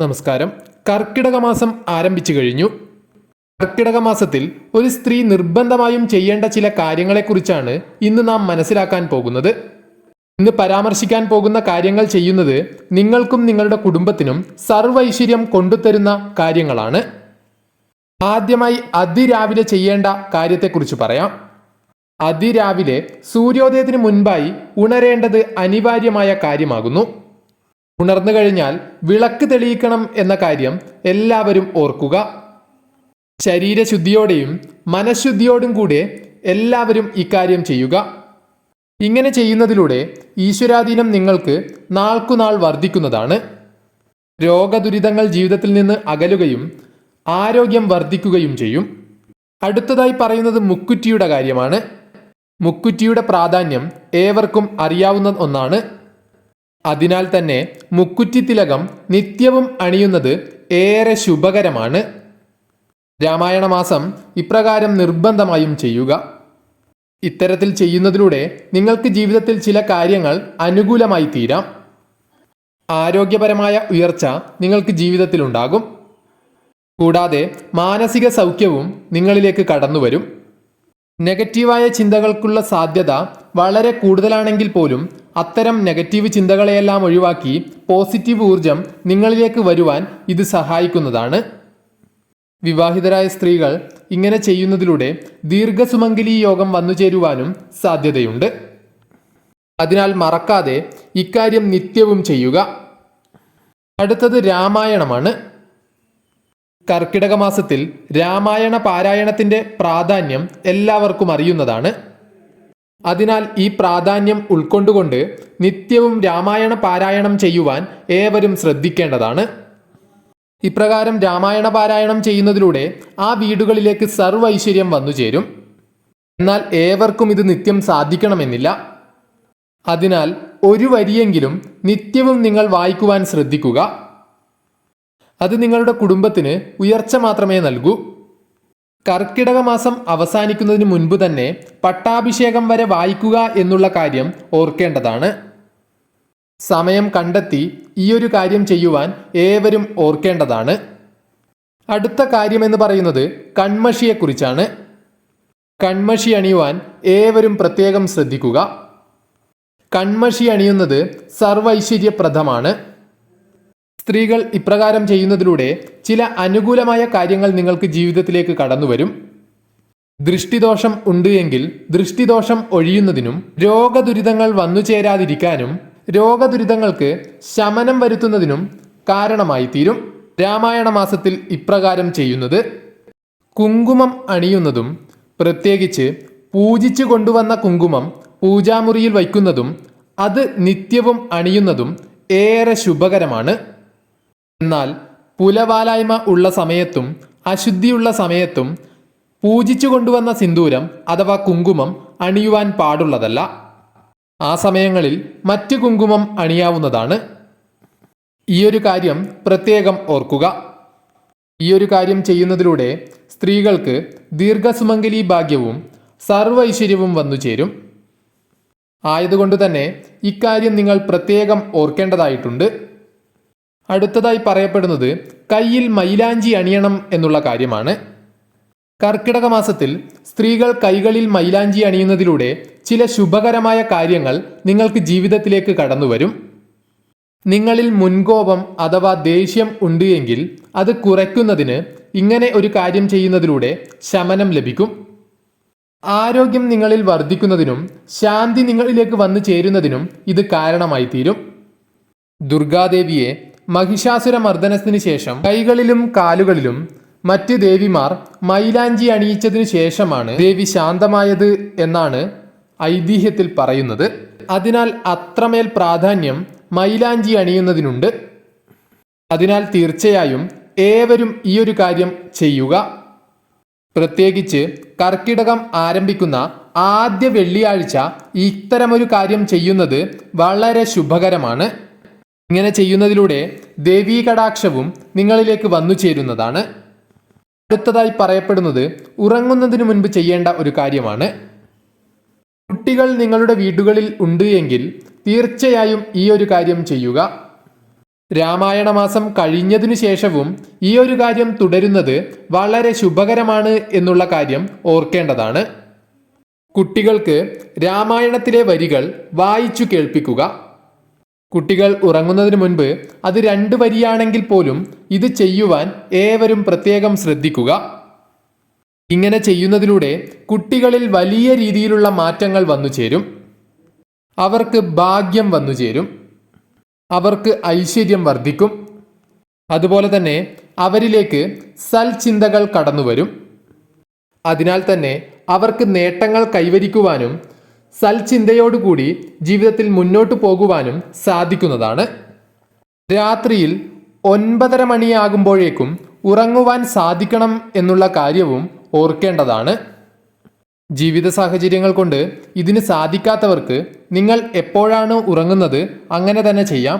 നമസ്കാരം. കർക്കിടക മാസം ആരംഭിച്ചു കഴിഞ്ഞു. കർക്കിടക മാസത്തിൽ ഒരു സ്ത്രീ നിർബന്ധമായും ചെയ്യേണ്ട ചില കാര്യങ്ങളെക്കുറിച്ചാണ് ഇന്ന് നാം മനസ്സിലാക്കാൻ പോകുന്നത്. ഇന്ന് പരാമർശിക്കാൻ പോകുന്ന കാര്യങ്ങൾ ചെയ്യുന്നത് നിങ്ങൾക്കും നിങ്ങളുടെ കുടുംബത്തിനും സർവൈശ്വര്യം കൊണ്ടുതരുന്ന കാര്യങ്ങളാണ്. ആദ്യമായി അതിരാവിലെ ചെയ്യേണ്ട കാര്യത്തെക്കുറിച്ച് പറയാം. അതിരാവിലെ സൂര്യോദയത്തിന് മുൻപായി ഉണരേണ്ടത് അനിവാര്യമായ കാര്യമാകുന്നു. ഉണർന്നു കഴിഞ്ഞാൽ വിളക്ക് തെളിയിക്കണം എന്ന കാര്യം എല്ലാവരും ഓർക്കുക. ശരീരശുദ്ധിയോടെയും മനഃശുദ്ധിയോടും കൂടെ എല്ലാവരും ഇക്കാര്യം ചെയ്യുക. ഇങ്ങനെ ചെയ്യുന്നതിലൂടെ ഈശ്വരാധീനം നിങ്ങൾക്ക് നാൾക്കുനാൾ വർദ്ധിക്കുന്നതാണ്. രോഗദുരിതങ്ങൾ ജീവിതത്തിൽ നിന്ന് അകലുകയും ആരോഗ്യം വർദ്ധിക്കുകയും ചെയ്യും. അടുത്തതായി പറയുന്നത് മുക്കുറ്റിയുടെ കാര്യമാണ്. മുക്കുറ്റിയുടെ പ്രാധാന്യം ഏവർക്കും അറിയാവുന്ന ഒന്നാണ്. അതിനാൽ തന്നെ മുക്കുറ്റി തിലകം നിത്യവും അണിയുന്നത് ഏറെ ശുഭകരമാണ്. രാമായണ മാസം ഇപ്രകാരം നിർബന്ധമായും ചെയ്യുക. ഇത്തരത്തിൽ ചെയ്യുന്നതിലൂടെ നിങ്ങൾക്ക് ജീവിതത്തിൽ ചില കാര്യങ്ങൾ അനുകൂലമായി തീരാം. ആരോഗ്യപരമായ ഉയർച്ച നിങ്ങൾക്ക് ജീവിതത്തിൽ ഉണ്ടാകും. കൂടാതെ മാനസിക സൗഖ്യവും നിങ്ങളിലേക്ക് കടന്നു വരും. നെഗറ്റീവായ ചിന്തകൾക്കുള്ള സാധ്യത വളരെ കൂടുതലാണെങ്കിൽ പോലും അത്തരം നെഗറ്റീവ് ചിന്തകളെയെല്ലാം ഒഴിവാക്കി പോസിറ്റീവ് ഊർജം നിങ്ങളിലേക്ക് വരുവാൻ ഇത് സഹായിക്കുന്നതാണ്. വിവാഹിതരായ സ്ത്രീകൾ ഇങ്ങനെ ചെയ്യുന്നതിലൂടെ ദീർഘസുമംഗലി യോഗം വന്നു ചേരുവാനും സാധ്യതയുണ്ട്. അതിനാൽ മറക്കാതെ ഇക്കാര്യം നിത്യവും ചെയ്യുക. അടുത്തത് രാമായണമാണ്. കർക്കിടക മാസത്തിൽ രാമായണ പാരായണത്തിന്റെ പ്രാധാന്യം എല്ലാവർക്കും അറിയുന്നതാണ്. അതിനാൽ ഈ പ്രാധാന്യം ഉൾക്കൊണ്ടുകൊണ്ട് നിത്യവും രാമായണ പാരായണം ചെയ്യുവാൻ ഏവരും ശ്രദ്ധിക്കേണ്ടതാണ്. ഇപ്രകാരം രാമായണ പാരായണം ചെയ്യുന്നതിലൂടെ ആ വീടുകളിലേക്ക് സർവ ഐശ്വര്യം വന്നു ചേരും. എന്നാൽ ഏവർക്കും ഇത് നിത്യം സാധിക്കണമെന്നില്ല. അതിനാൽ ഒരു വരിയെങ്കിലും നിത്യവും നിങ്ങൾ വായിക്കുവാൻ ശ്രദ്ധിക്കുക. അത് നിങ്ങളുടെ കുടുംബത്തിന് ഉയർച്ച മാത്രമേ നൽകൂ. കർക്കിടക മാസം അവസാനിക്കുന്നതിന് മുൻപ് തന്നെ പട്ടാഭിഷേകം വരെ വായിക്കുക എന്നുള്ള കാര്യം ഓർക്കേണ്ടതാണ്. സമയം കണ്ടെത്തി ഈ ഒരു കാര്യം ചെയ്യുവാൻ ഏവരും ഓർക്കേണ്ടതാണ്. അടുത്ത കാര്യമെന്ന് പറയുന്നത് കൺമഷിയെക്കുറിച്ചാണ്. കൺമഷി അണിയുവാൻ ഏവരും പ്രത്യേകം ശ്രദ്ധിക്കുക. കൺമഷി അണിയുന്നത് സർവൈശ്വര്യപ്രദമാണ്. സ്ത്രീകൾ ഇപ്രകാരം ചെയ്യുന്നതിലൂടെ ചില അനുകൂലമായ കാര്യങ്ങൾ നിങ്ങൾക്ക് ജീവിതത്തിലേക്ക് കടന്നു വരും ദൃഷ്ടിദോഷം ഉണ്ട് എങ്കിൽ ദൃഷ്ടിദോഷം ഒഴിയുന്നതിനും രോഗദുരിതങ്ങൾ വന്നു ചേരാതിരിക്കാനും രോഗദുരിതങ്ങൾക്ക് ശമനം വരുത്തുന്നതിനും കാരണമായി തീരും രാമായണ മാസത്തിൽ ഇപ്രകാരം ചെയ്യുന്നത്. കുങ്കുമം അണിയുന്നതും പ്രത്യേകിച്ച് പൂജിച്ചു കൊണ്ടുവന്ന കുങ്കുമം പൂജാമുറിയിൽ വയ്ക്കുന്നതും അത് നിത്യവും അണിയുന്നതും ഏറെ ശുഭകരമാണ്. എന്നാൽ പുലവാലായ്മ ഉള്ള സമയത്തും അശുദ്ധിയുള്ള സമയത്തും പൂജിച്ചു കൊണ്ടുവന്ന സിന്ദൂരം അഥവാ കുങ്കുമം അണിയുവാൻ പാടുള്ളതല്ല. ആ സമയങ്ങളിൽ മറ്റ് കുങ്കുമം അണിയാവുന്നതാണ്. ഈയൊരു കാര്യം പ്രത്യേകം ഓർക്കുക. ഈയൊരു കാര്യം ചെയ്യുന്നതിലൂടെ സ്ത്രീകൾക്ക് ദീർഘസുമംഗലി ഭാഗ്യവും സർവ ഐശ്വര്യവും വന്നു ചേരും. ആയതുകൊണ്ട് തന്നെ ഇക്കാര്യം നിങ്ങൾ പ്രത്യേകം ഓർക്കേണ്ടതായിട്ടുണ്ട്. അടുത്തതായി പറയപ്പെടുന്നത് കയ്യിൽ മൈലാഞ്ചി അണിയണം എന്നുള്ള കാര്യമാണ്. കർക്കിടക മാസത്തിൽ സ്ത്രീകൾ കൈകളിൽ മൈലാഞ്ചി അണിയുന്നതിലൂടെ ചില ശുഭകരമായ കാര്യങ്ങൾ നിങ്ങൾക്ക് ജീവിതത്തിലേക്ക് കടന്നുവരും. നിങ്ങളിൽ മുൻകോപം അഥവാ ദേഷ്യം ഉണ്ട് എങ്കിൽ അത് കുറയ്ക്കുന്നതിന് ഇങ്ങനെ ഒരു കാര്യം ചെയ്യുന്നതിലൂടെ ശമനം ലഭിക്കും. ആരോഗ്യം നിങ്ങളിൽ വർദ്ധിക്കുന്നതിനും ശാന്തി നിങ്ങളിലേക്ക് വന്നു ചേരുന്നതിനും ഇത് കാരണമായി തീരും ദുർഗാദേവിയെ മഹിഷാസുര മർദ്ദനത്തിന് ശേഷം കൈകളിലും കാലുകളിലും മറ്റ് ദേവിമാർ മൈലാഞ്ചി അണിയിച്ചതിനു ശേഷമാണ് ദേവി ശാന്തമായത് എന്നാണ് ഐതിഹ്യത്തിൽ പറയുന്നത്. അതിനാൽ അത്രമേൽ പ്രാധാന്യം മൈലാഞ്ചി അണിയുന്നതിനുണ്ട്. അതിനാൽ തീർച്ചയായും ഏവരും ഈ ഒരു കാര്യം ചെയ്യുക. പ്രത്യേകിച്ച് കർക്കിടകം ആരംഭിക്കുന്ന ആദ്യ വെള്ളിയാഴ്ച ഇത്തരമൊരു കാര്യം ചെയ്യുന്നത് വളരെ ശുഭകരമാണ്. ഇങ്ങനെ ചെയ്യുന്നതിലൂടെ ദേവീ കടാക്ഷവും നിങ്ങളിലേക്ക് വന്നു ചേരുന്നതാണ്. അടുത്തതായി പറയപ്പെടുന്നത് ഉറങ്ങുന്നതിന് മുൻപ് ചെയ്യേണ്ട ഒരു കാര്യമാണ്. കുട്ടികൾ നിങ്ങളുടെ വീടുകളിൽ ഉണ്ട് എങ്കിൽ തീർച്ചയായും ഈ ഒരു കാര്യം ചെയ്യുക. രാമായണ മാസം കഴിഞ്ഞതിനു ശേഷവും ഈ ഒരു കാര്യം തുടരുന്നത് വളരെ ശുഭകരമാണ് എന്നുള്ള കാര്യം ഓർക്കേണ്ടതാണ്. കുട്ടികൾക്ക് രാമായണത്തിലെ വരികൾ വായിച്ചു കേൾപ്പിക്കുക. കുട്ടികൾ ഉറങ്ങുന്നതിന് മുൻപ് അത് രണ്ട് വരിയാണെങ്കിൽ പോലും ഇത് ചെയ്യുവാൻ ഏവരും പ്രത്യേകം ശ്രദ്ധിക്കുക. ഇങ്ങനെ ചെയ്യുന്നതിലൂടെ കുട്ടികളിൽ വലിയ രീതിയിലുള്ള മാറ്റങ്ങൾ വന്നു ചേരും. അവർക്ക് ഭാഗ്യം വന്നു ചേരും. അവർക്ക് ഐശ്വര്യം വർദ്ധിക്കും. അതുപോലെ തന്നെ അവരിലേക്ക് സൽചിന്തകൾ കടന്നുവരും. അതിനാൽ തന്നെ അവർക്ക് നേട്ടങ്ങൾ കൈവരിക്കുവാനും സൽചിന്തയോടുകൂടി ജീവിതത്തിൽ മുന്നോട്ടു പോകുവാനും സാധിക്കുന്നതാണ്. രാത്രിയിൽ ഒൻപതര മണിയാകുമ്പോഴേക്കും ഉറങ്ങുവാൻ സാധിക്കണം എന്നുള്ള കാര്യവും ഓർക്കേണ്ടതാണ്. ജീവിത സാഹചര്യങ്ങൾ കൊണ്ട് ഇതിന് സാധിക്കാത്തവർക്ക് നിങ്ങൾ എപ്പോഴാണ് ഉറങ്ങുന്നത് അങ്ങനെ തന്നെ ചെയ്യാം.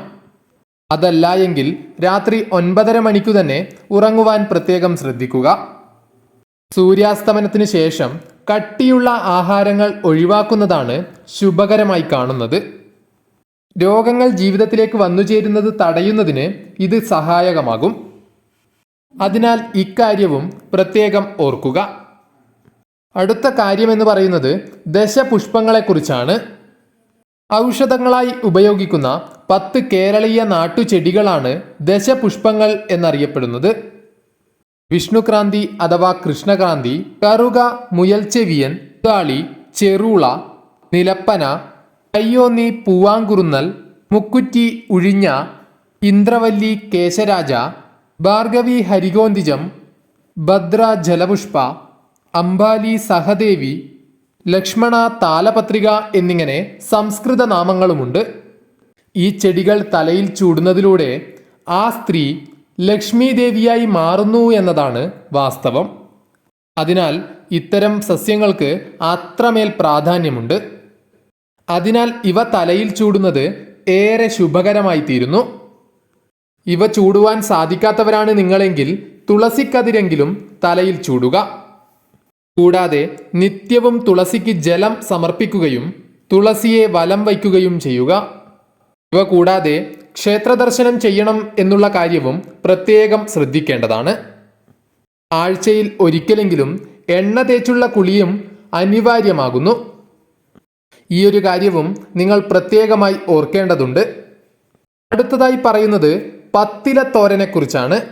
അതല്ല എങ്കിൽ രാത്രി ഒൻപതര മണിക്കു തന്നെ ഉറങ്ങുവാൻ പ്രത്യേകം ശ്രദ്ധിക്കുക. സൂര്യാസ്തമനത്തിന് ശേഷം കട്ടിയുള്ള ആഹാരങ്ങൾ ഒഴിവാക്കുന്നതാണ് ശുഭകരമായി കാണുന്നത്. രോഗങ്ങൾ ജീവിതത്തിലേക്ക് വന്നുചേരുന്നത് തടയുന്നതിന് ഇത് സഹായകമാകും. അതിനാൽ ഇക്കാര്യവും പ്രത്യേകം ഓർക്കുക. അടുത്ത കാര്യമെന്ന് പറയുന്നത് ദശപുഷ്പങ്ങളെക്കുറിച്ചാണ്. ഔഷധങ്ങളായി ഉപയോഗിക്കുന്ന പത്ത് കേരളീയ നാട്ടുചെടികളാണ് ദശപുഷ്പങ്ങൾ എന്നറിയപ്പെടുന്നത്. വിഷ്ണുക്രാന്തി അഥവാ കൃഷ്ണക്രാന്തി കറുക മുയൽച്ചെവിയൻ താളി ചെറുള നിലപ്പന കയ്യോന്നി പൂവാങ്കുറുന്നൽ മുക്കുറ്റി ഉഴിഞ്ഞ ഇന്ദ്രവല്ലി കേശരാജ ഭാർഗവി ഹരികോന്തിജം ഭദ്ര ജലപുഷ്പ അംബാലി സഹദേവി ലക്ഷ്മണ താലപത്രിക എന്നിങ്ങനെ സംസ്കൃത നാമങ്ങളുമുണ്ട്. ഈ ചെടികൾ തലയിൽ ചൂടുന്നതിലൂടെ ആ സ്ത്രീ ലക്ഷ്മി ദേവിയായി മാറുന്നു എന്നതാണ് വാസ്തവം. അതിനാൽ ഇത്തരം സസ്യങ്ങൾക്ക് അത്രമേൽ പ്രാധാന്യമുണ്ട്. അതിനാൽ ഇവ തലയിൽ ചൂടുന്നത് ഏറെ ശുഭകരമായി തീരുന്നു. ഇവ ചൂടുവാൻ സാധിക്കാത്തവരാണ് നിങ്ങളെങ്കിൽ തുളസിക്കതിരെങ്കിലും തലയിൽ ചൂടുക. കൂടാതെ നിത്യവും തുളസിക്ക് ജലം സമർപ്പിക്കുകയും തുളസിയെ വലം വയ്ക്കുകയും ചെയ്യുക. ഇവ കൂടാതെ ക്ഷേത്രദർശനം ചെയ്യണം എന്നുള്ള കാര്യവും പ്രത്യേകം ശ്രദ്ധിക്കേണ്ടതാണ്. ആഴ്ചയിൽ ഒരിക്കലെങ്കിലും എണ്ണ തേച്ചുള്ള കുളിയും അനിവാര്യമാകുന്നു. ഈ ഒരു കാര്യവും നിങ്ങൾ പ്രത്യേകമായി ഓർക്കേണ്ടതുണ്ട്. അടുത്തതായി പറയുന്നത് പത്തില തോരനെക്കുറിച്ചാണ്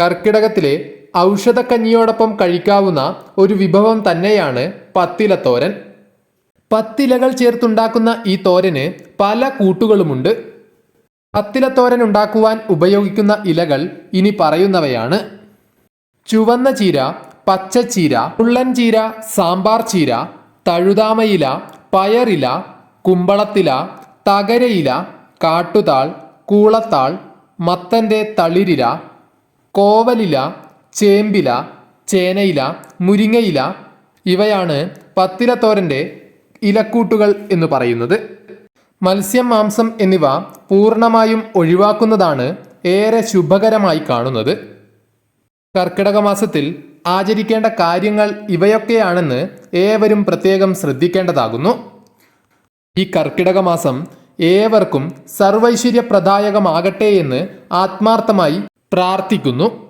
കർക്കിടകത്തിലെ ഔഷധക്കഞ്ഞിയോടൊപ്പം കഴിക്കാവുന്ന ഒരു വിഭവം തന്നെയാണ് പത്തില തോരൻ പത്തിലകൾ ചേർത്തുണ്ടാക്കുന്ന ഈ തോരന് പല കൂട്ടുകളുമുണ്ട്. പത്തിലത്തോരൻ ഉണ്ടാക്കുവാൻ ഉപയോഗിക്കുന്ന ഇലകൾ ഇനി പറയുന്നവയാണ്. ചുവന്ന ചീര പച്ചച്ചീര ഉള്ളൻ ചീര സാമ്പാർ ചീര തഴുതാമയില പയറില കുമ്പളത്തില തകരയില കാട്ടുതാൾ കൂളത്താൾ മത്തന്റെ തളിരില കോവലില ചേമ്പില ചേനയില മുരിങ്ങയില. ഇവയാണ് പത്തിലത്തോരന്റെ ഇലക്കൂട്ടുകൾ എന്ന് പറയുന്നത്. മത്സ്യം മാംസം എന്നിവ പൂർണമായും ഒഴിവാക്കുന്നതാണ് ഏറെ ശുഭകരമായി കാണുന്നത്. കർക്കിടക മാസത്തിൽ ആചരിക്കേണ്ട കാര്യങ്ങൾ ഇവയൊക്കെയാണെന്ന് ഏവരും പ്രത്യേകം ശ്രദ്ധിക്കേണ്ടതാകുന്നു. ഈ കർക്കിടക മാസം ഏവർക്കും സർവൈശ്വര്യപ്രദായകമാകട്ടെ എന്ന് ആത്മാർത്ഥമായി പ്രാർത്ഥിക്കുന്നു.